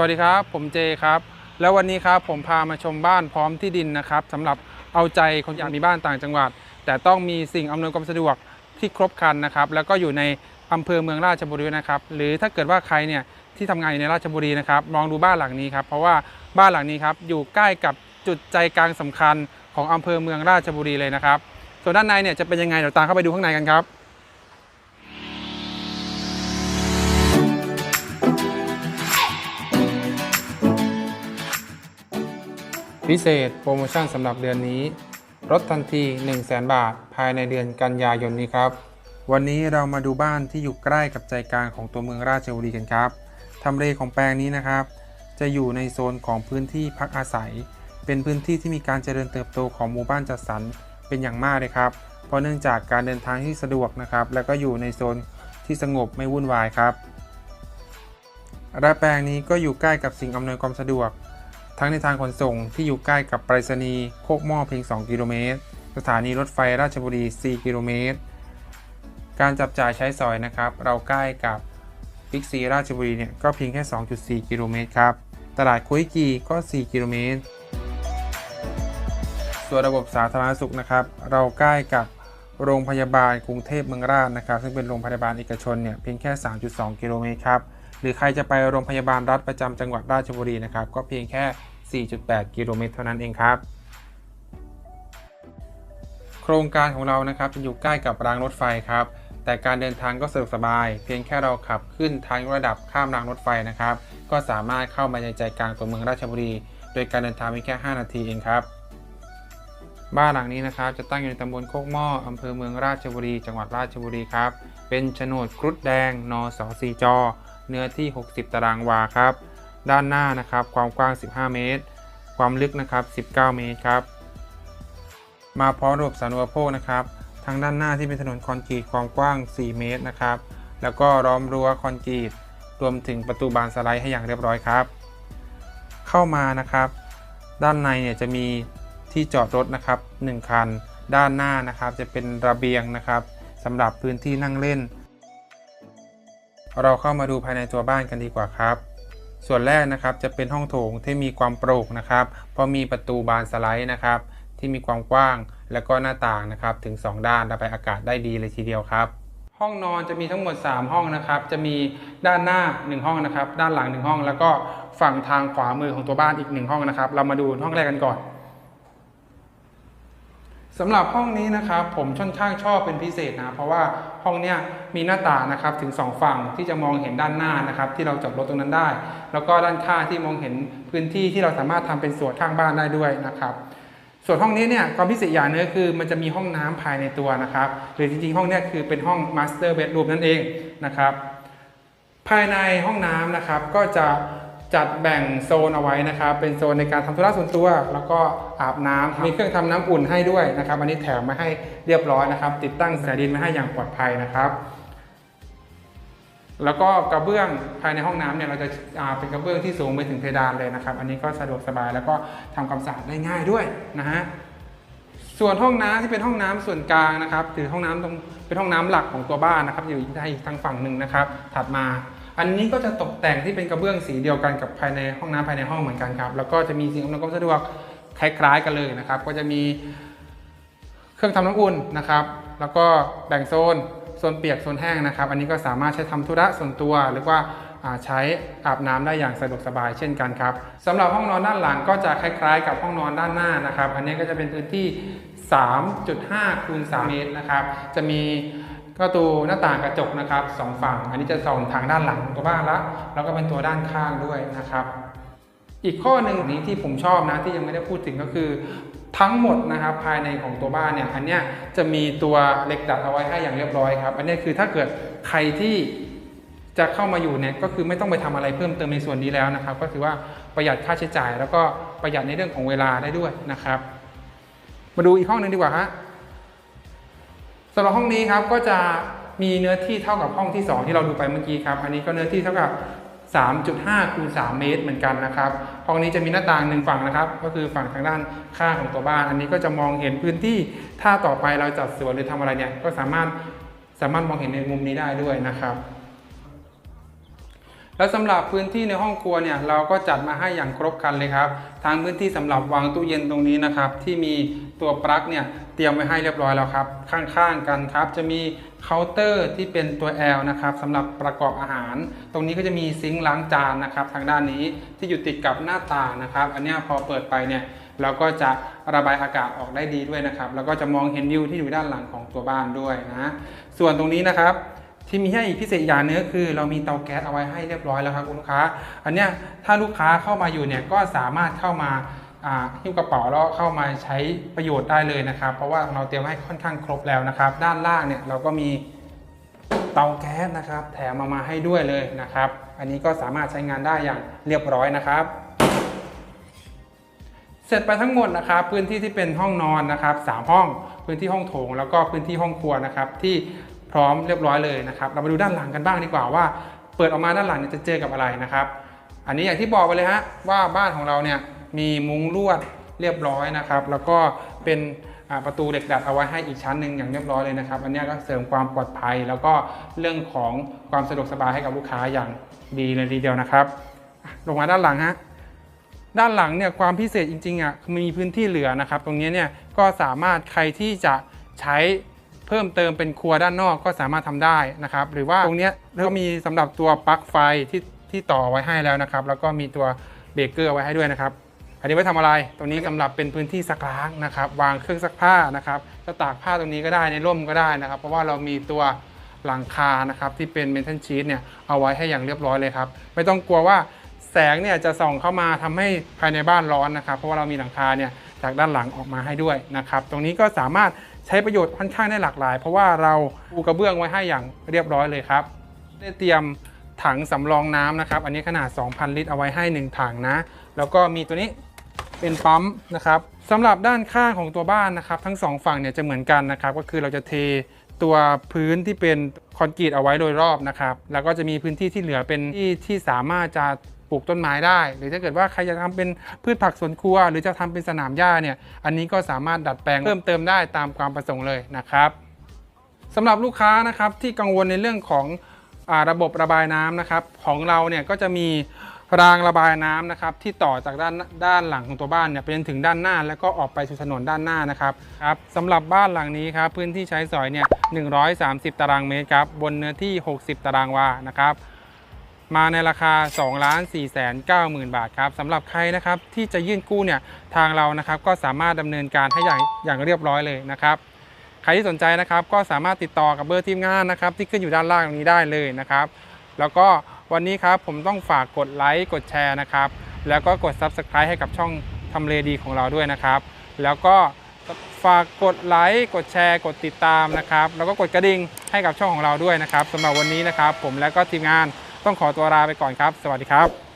วัสดีครับ ผมเจครับ แล้ววันนี้ครับผมพามาชมบ้านพร้อมที่ดินนะครับสำหรับเอาใจคนอยากมีบ้านต่างจังหวัด แต่ต้องมีสิ่งอำนวยความสะดวกที่ครบครันนะครับ แล้วก็อยู่ในอำเภอเมืองราชบุรีนะครับ หรือถ้าเกิดว่าใครเนี่ยที่ทำงานอยู่ในราชบุรีนะครับลองดูบ้านหลังนี้ครับ เพราะว่าบ้านหลังนี้ครับอยู่ใกล้กับจุดใจกลางสำคัญของอำเภอเมืองราชบุรีเลยนะครับ ส่วนด้านในเนี่ยจะเป็นยังไงเดี๋ยวตามเข้าไปดูข้างในกันครับ พิเศษโปรโมชั่นสำหรับเดือนนี้ลดทันที 1 0 0 0 0แบาท ภายในเดือนกันยายนนี้ครับ วันนี้เรามาดูบ้านที่อยู่ใกล้กับใจกลางของตัวเมืองราชบุรีกันครับทำเลของแปลงนี้นะครับ จะอยู่ในโซนของพื้นที่พักอาศัย เป็นพื้นที่ที่มีการเจริญเติบโตของหมู่บ้านจัดสรรเป็นอย่างมากเลยครับ เพราะเนื่องจากการเดินทางที่สะดวกนะครับ และก็อยู่ในโซนที่สงบไม่วุ่นวายครับและแปลงนี้ก็อยู่ใกล้กับสิ่งอำนวยความสะดวก ทั้งในทางขนส่งที่อยู่ใกล้กับไปรษณีย์โคกหม้อเพียง 2 กิโลเมตร สถานีรถไฟราชบุรี 4 กิโลเมตร การจับจ่ายใช้สอยนะครับ เราใกล้กับบิ๊กซีราชบุรีเนี่ยก็เพียงแค่ 2.4 กิโลเมตรครับ ตลาดคุยกีก็ 4 กิโลเมตร ส่วนระบบสาธารณสุขนะครับ เราใกล้กับโรงพยาบาลกรุงเทพเมืองราชนะครับ ซึ่งเป็นโรงพยาบาลเอกชนเนี่ยเพียงแค่ 3.2 กิโลเมตรครับ หรือใครจะไปโรงพยาบาลรัฐประจำจังหวัดราชบุรีนะครับ ก็เพียงแค่ 4.8 กิโลเมตรเท่านั้นเองครับ โครงการของเรานะครับจะอยู่ใกล้กับรางรถไฟครับ แต่การเดินทางก็สะดวกสบาย เพียงแค่เราขับขึ้นทางระดับข้ามรางรถไฟนะครับ ก็สามารถเข้ามาในใจกลางตัวเมืองราชบุรี โดยการเดินทางเพียงแค่ 5 นาทีเองครับบ้านหลังนี้นะครับจะตั้งอยู่ในตำบลโคกหม้ออำเภอเมืองราชบุรี จังหวัดราชบุรีครับ เป็นโฉนดครุฑแดง นสสีจอเนื้อที่ 60 ตารางวาครับ ด้านหน้านะครับ ความกว้าง 15 เมตร ความลึกนะครับ 19 เมตรครับ มาพร้อมระบบสาธารณูปโภคนะครับ ทางด้านหน้าที่เป็นถนนคอนกรีตความกว้าง 4 เมตรนะครับ แล้วก็ล้อมรั้วคอนกรีต รวมถึงประตูบานสไลด์ให้อย่างเรียบร้อยครับ เข้ามานะครับ ด้านในเนี่ยจะมีที่จอดรถนะครับ 1 คัน ด้านหน้านะครับจะเป็นระเบียงนะครับสำหรับพื้นที่นั่งเล่น เราเข้ามาดูภายในตัวบ้านกันดีกว่าครับ ส่วนแรกนะครับจะเป็นห้องโถงที่มีความโปร่งนะครับ เพราะมีประตูบานสไลด์นะครับ ที่มีความกว้างและก็หน้าต่างนะครับถึง 2 ด้านระบายอากาศได้ดีเลยทีเดียวครับ ห้องนอนจะมีทั้งหมด 3 ห้องนะครับ จะมีด้านหน้า 1 ห้องนะครับ ด้านหลัง 1 ห้อง แล้วก็ฝั่งทางขวามือของตัวบ้านอีก 1 ห้องนะครับ เรามาดูห้องแรกกันก่อน สำหรับห้องนี้นะครับผมค่อนข้างชอบเป็นพิเศษนะเพราะว่าห้องเนี้ยมีหน้าต่างนะครับถึง 2 ฝั่งที่จะมองเห็นด้านหน้านะครับที่เราจอดรถตรงนั้นได้ แล้วก็ด้านข้างที่มองเห็นพื้นที่ที่เราสามารถทำเป็นสวนข้างบ้านได้ด้วยนะครับส่วนห้องนี้เนี่ยความพิเศษอย่างหนึงคือมันจะมีห้องน้ำภายในตัวนะครับหรือจริงๆ ห้องเนี้ยคือเป็นห้อง master bedroom นั่นเองนะครับภายในห้องน้ำนะครับก็จะ จัดแบ่งโซนเอาไว้นะครับเป็นโซนในการทำธุระส่วนตัว แล้วก็อาบน้ำมีเครื่องทำน้ำอุ่นให้ด้วยนะครับ อันนี้แถมมาให้เรียบร้อยนะครับ ติดตั้งสายดินมาให้อย่างปลอดภัยนะครับแล้วก็กระเบื้องภายในห้องน้ำเนี่ยเราจะาเป็นกระเบื้องที่สูงไปถึงเพดานเลยนะครับ อันนี้ก็สะดวกสบายแล้วก็ทำความสะอาดได้ง่ายด้วยนะฮะส่วนห้องน้ำที่เป็นห้องน้ำส่วนกลางนะครับหรือห้องน้ำตรงเป็นห้องน้ำหลักของตัวบ้านนะครับ อยู่ทางอีกทางฝั่งหนึ่งนะครับ ถัดมา อันนี้ก็จะตกแต่งที่เป็นกระเบื้องสีเดียวกันกับภายในห้องน้ำภายในห้องเหมือนกันครับ แล้วก็จะมีสิ่งอำนวยความสะดวกคล้ายๆกันเลยนะครับ ก็จะมีเครื่องทำน้ำอุ่นนะครับ แล้วก็แบ่งโซนโซนเปียกโซนแห้งนะครับ อันนี้ก็สามารถใช้ทำธุระส่วนตัว หรือว่าใช้อาบน้ำได้อย่างสะดวกสบายเช่นกันครับสำหรับห้องนอนด้านหลังก็จะคล้าย ๆ กับห้องนอนด้านหน้านะครับ อันนี้ก็จะเป็นพื้นที่ 3.5คูณ3เมตรนะครับ จะมี ประตูหน้าต่างกระจกนะครับสองฝั่ง อันนี้จะส่องทางด้านหลังตัวบ้านละแล้วก็เป็นตัวด้านข้างด้วยนะครับ อีกข้อหนึ่งนี้ที่ผมชอบนะที่ยังไม่ได้พูดถึงก็คือทั้งหมดนะครับภายในของตัวบ้านเนี่ยอันเนี้ยจะมีตัวเหล็กดัดเอาไว้ให้อย่างเรียบร้อยครับ อันนี้คือถ้าเกิดใครที่จะเข้ามาอยู่เนี่ยก็คือไม่ต้องไปทำอะไรเพิ่มเติมในส่วนนี้แล้วนะครับ ก็คือว่าประหยัดค่าใช้จ่าย แล้วก็ประหยัดในเรื่องของเวลาได้ด้วยนะครับ มาดูอีกห้องหนึ่งดีกว่าฮะ สำหรับห้องนี้ครับก็จะมีเนื้อที่เท่ากับห้องที่ 2 ที่เราดูไปเมื่อกี้ครับ อันนี้ก็เนื้อที่เท่ากับ 3.5คูณ3เมตรเหมือนกันนะครับ ห้องนี้จะมีหน้าต่างหนึ่งฝั่งนะครับ ก็คือฝั่งทางด้านข้างของตัวบ้าน อันนี้ก็จะมองเห็นพื้นที่ ถ้าต่อไปเราจัดสวนหรือทำอะไรเนี่ย ก็สามารถสามารถมองเห็นในมุมนี้ได้ด้วยนะครับ แล้วสำหรับพื้นที่ในห้องครัวเนี่ยเราก็จัดมาให้อย่างครบครันเลยครับทั้งพื้นที่สำหรับวางตู้เย็นตรงนี้นะครับที่มีตัวปลั๊กเนี่ยเตรียมไว้ให้เรียบร้อยแล้วครับ ข้างๆกันครับ จะมีเคาน์เตอร์ที่เป็นตัว L นะครับสำหรับประกอบอาหาร ตรงนี้ก็จะมีซิงค์ล้างจานนะครับ ทางด้านนี้ที่อยู่ติดกับหน้าต่างนะครับ อันนี้พอเปิดไปเนี่ยเราก็จะระบายอากาศออกได้ดีด้วยนะครับ แล้วก็จะมองเห็นวิวที่อยู่ด้านหลังของตัวบ้านด้วยนะ ส่วนตรงนี้นะครับ ที่มีให้อีพิเศษอย่างนึงก็คือ เรามีเตาแก๊สเอาไว้ให้เรียบร้อยแล้วครับคุณลูกค้า อันเนี้ยถ้าลูกค้าเข้ามาอยู่เนี่ยก็สามารถเข้ามาอ่าหิ้วกระเป๋าแล้วเข้ามาใช้ประโยชน์ได้เลยนะครับ เพราะว่าเราเตรียมให้ค่อนข้างครบแล้วนะครับ ด้านล่างเนี่ยเราก็มีเตาแก๊สนะครับ แถมมามาให้ด้วยเลยนะครับ อันนี้ก็สามารถใช้งานได้อย่างเรียบร้อยนะครับเสร็จไปทั้งหมดนะครับพื้นที่ที่เป็นห้องนอนนะครับสามห้อง พื้นที่ห้องโถงแล้วก็พื้นที่ห้องครัวนะครับที่ พร้อมเรียบร้อยเลยนะครับ เรามาดูด้านหลังกันบ้างดีกว่าว่า เปิดออกมาด้านหลังจะเจอกับอะไรนะครับ อันนี้อย่างที่บอกไปเลยฮะว่าบ้านของเราเนี่ยมีมุ้งลวดเรียบร้อยนะครับ แล้วก็เป็นประตูเหล็กดัดเอาไว้ให้อีกชั้นหนึ่งอย่างเรียบร้อยเลยนะครับ อันนี้ก็เสริมความปลอดภัย แล้วก็เรื่องของความสะดวกสบายให้กับลูกค้าอย่างดีเลยทีเดียวนะครับ ลงมาด้านหลังฮะด้านหลังเนี่ยความพิเศษจริงๆอะมีพื้นที่เหลือนะครับ ตรงนี้เนี่ยก็สามารถใครที่จะใช้ เพิ่มเติมเป็นครัวด้านนอกก็สามารถทำได้นะครับ หรือว่าตรงนี้ก็มีสำหรับตัวปลั๊กไฟที่ที่ต่อไว้ให้แล้วนะครับ แล้วก็มีตัวเบรกเกอร์ไว้ให้ด้วยนะครับ อันนี้ไว้ทำอะไร ตรงนี้สำหรับเป็นพื้นที่ซักล้างนะครับ วางเครื่องซักผ้านะครับจะตากผ้าตรงนี้ก็ได้ในร่มก็ได้นะครับ เพราะว่าเรามีตัวหลังคานะครับที่เป็นเมทัลชีตเนี่ยเอาไว้ให้อย่างเรียบร้อยเลยครับ ไม่ต้องกลัวว่าแสงเนี่ยจะส่องเข้ามาทำให้ภายในบ้านร้อนนะครับ เพราะว่าเรามีหลังคาเนี่ย จากด้านหลังออกมาให้ด้วยนะครับตรงนี้ก็สามารถใช้ประโยชน์ค่อนข้างได้หลากหลาย เพราะว่าเราปูกระเบื้องไว้ให้อย่างเรียบร้อยเลยครับ ได้เตรียมถังสำรองน้ำนะครับอันนี้ขนาด 2,000 ลิตรเอาไว้ให้ 1 ถังนะ แล้วก็มีตัวนี้เป็นปั๊มนะครับสำหรับด้านข้างของตัวบ้านนะครับ ทั้งสองฝั่งเนี่ยจะเหมือนกันนะครับก็คือเราจะเทตัวพื้นที่เป็นคอนกรีตเอาไว้โดยรอบนะครับ แล้วก็จะมีพื้นที่ที่เหลือเป็นที่ที่สามารถจะ ปลูกต้นไม้ได้ หรือถ้าเกิดว่าใครจะทำเป็นพืชผักสวนครัว หรือจะทำเป็นสนามหญ้าเนี่ยอันนี้ก็สามารถดัดแปลงเพิ่มเติมได้ตามความประสงค์เลยนะครับสำหรับลูกค้านะครับที่กังวลในเรื่องของอระบบระบายน้ำนะครับ ของเราเนี่ยก็จะมีรางระบายน้ำนะครับ ที่ต่อจากด้านด้านหลังของตัวบ้านเนี่ยไปจนถึงด้านหน้า แล้วก็ออกไปสู่ถนนด้านหน้านะครับครับสำหรับบ้านหลังนี้ครับพื้นที่ใช้สอยเนี่ย130 ตารางเมตรครับบนเนื้อที่ 60 ตารางวานะครับ มาในราคา2ล้าน4แสน9หมื่นบาทครับสำหรับใครนะครับที่จะยื่นกู้เนี่ยทางเรานะครับก็สามารถดำเนินการให้อย่างอย่างเรียบร้อยเลยนะครับใครที่สนใจนะครับก็สามารถติดต่อกับเบอร์ทีมงานนะครับที่ขึ้นอยู่ด้านล่างตรงนี้ได้เลยนะครับ แล้วก็วันนี้ครับผมต้องฝากกดไลค์กดแชร์นะครับ แล้วก็กด Subscribe ให้กับช่องทำเลดีของเราด้วยนะครับ แล้วก็ฝากกดไลค์กดแชร์ กดติดตามนะครับ แล้วก็กดกระดิ่งให้กับช่องของเราด้วยนะครับสำหรับวันนี้นะครับ ผมและก็ทีมงาน ต้องขอตัวลาไปก่อนครับ สวัสดีครับ